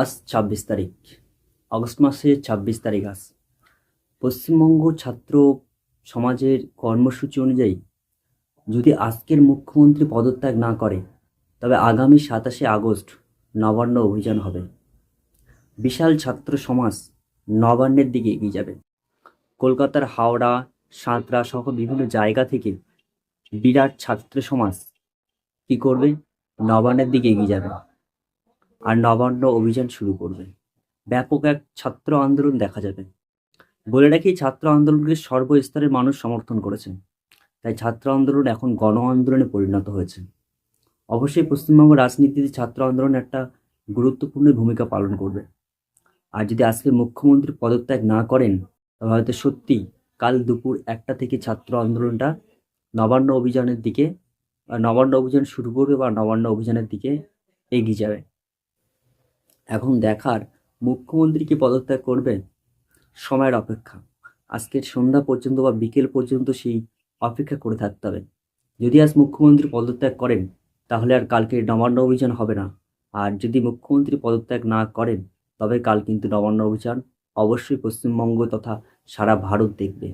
আজ ছাব্বিশ তারিখ। আগস্ট মাসের ছাব্বিশ তারিখ আজ। পশ্চিমবঙ্গ ছাত্র সমাজের কর্মসূচি অনুযায়ী যদি আজকের মুখ্যমন্ত্রী পদত্যাগ না করে, তবে আগামী সাতাশে আগস্ট নবান্ন অভিযান হবে। বিশাল ছাত্র সমাজ নবান্নের দিকে এগিয়ে যাবে। কলকাতার হাওড়া, সাঁতরা সহ বিভিন্ন জায়গা থেকে বিরাট ছাত্র সমাজ কী করবে? নবান্নের দিকে এগিয়ে যাবে। আর নবান্ন অভিযান শুরু করবে ব্যাপক এক ছাত্র আন্দোলন দেখা যাবে। বলে রাখি ছাত্র আন্দোলনকে সর্বস্তরের মানুষ সমর্থন করেছেন। তাই ছাত্র আন্দোলন এখন গণ আন্দোলনে পরিণত হয়েছে। অবশ্যই পশ্চিমবঙ্গ রাজনীতিতে ছাত্র আন্দোলন একটা গুরুত্বপূর্ণ ভূমিকা পালন করবে। আর যদি আজকে মুখ্যমন্ত্রী পদত্যাগ না করেন তবে হয়তো সত্যি কাল দুপুর একটা থেকে ছাত্র আন্দোলনটা নবান্ন অভিযানের দিকে, নবান্ন অভিযান শুরু করবে বা নবান্ন অভিযানের দিকে এগিয়ে যাবে। এখন দেখার মুখ্যমন্ত্রী কি পদত্যাগ করবে সময়ের অপেক্ষা। আজকের সন্ধ্যা পর্যন্ত বা বিকেল পর্যন্ত সেই অপেক্ষা করে থাকতে হবে। যদি আজ মুখ্যমন্ত্রী পদত্যাগ করেন, তাহলে আর কালকে নবান্ন অভিযান হবে না। আর যদি মুখ্যমন্ত্রী পদত্যাগ না করেন, তবে কাল কিন্তু নবান্ন অভিযান অবশ্যই পশ্চিমবঙ্গ তথা সারা ভারত দেখবে।